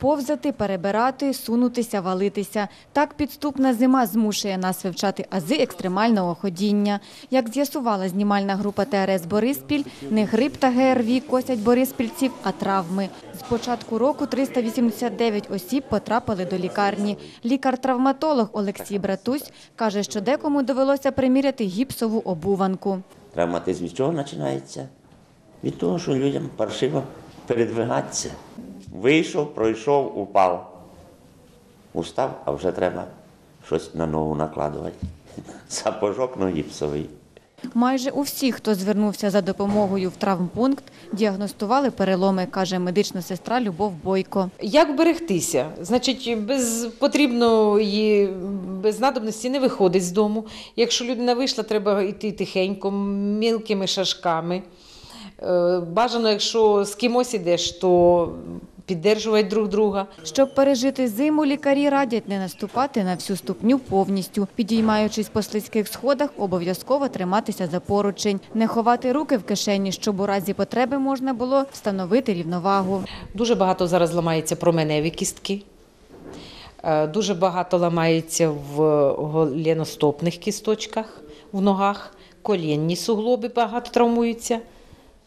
Повзати, перебирати, сунутися, валитися. Так підступна зима змушує нас вивчати ази екстремального ходіння. Як з'ясувала знімальна група ТРС «Бориспіль», не грип та ГРВІ косять бориспільців, а травми. З початку року 389 осіб потрапили до лікарні. Лікар-травматолог Олексій Братусь каже, що декому довелося приміряти гіпсову обуванку. Травматизм від чого починається? Від того, що людям паршиво передвигатися. Вийшов, пройшов, упав. Устав, а вже треба щось на ногу накладувати. Сапожок ну, гіпсовий. Майже у всіх, хто звернувся за допомогою в травмпункт, діагностували переломи, каже медична сестра Любов Бойко. Як берегтися? Значить, без потрібної без надобності не виходить з дому. Якщо людина вийшла, треба йти тихенько, мілкими шажками. Е, Бажано, якщо з кимось ідеш, то піддержувати друг друга. Щоб пережити зиму, лікарі радять не наступати на всю ступню повністю. Підіймаючись по слизьких сходах, обов'язково триматися за поручень, не ховати руки в кишені, щоб у разі потреби можна було встановити рівновагу. Дуже багато зараз ламається променеві кістки. Е, Дуже багато ламається в голеностопних кісточках, в ногах, колінні суглоби багато травмуються.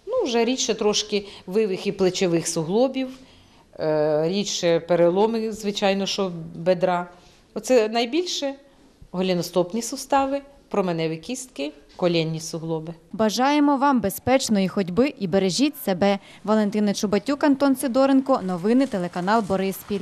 Ну, вже рідше трошки вивихи плечових суглобів, рідше переломи, звичайно, що бедра. Оце найбільше голеностопні сустави, променеві кістки, колінні суглоби. Бажаємо вам безпечної ходьби і бережіть себе. Валентина Чубатюк, Антон Сидоренко. Новини телеканал Бориспіль.